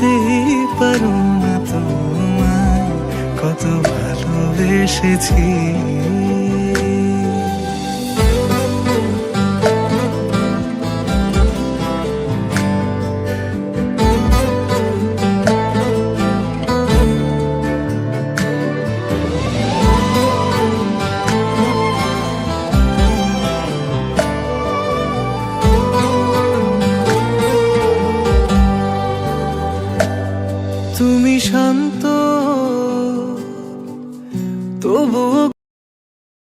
জানতে পারো না তোমায়। কত ভালোবেসেছি। তুমি শান্ত তবুও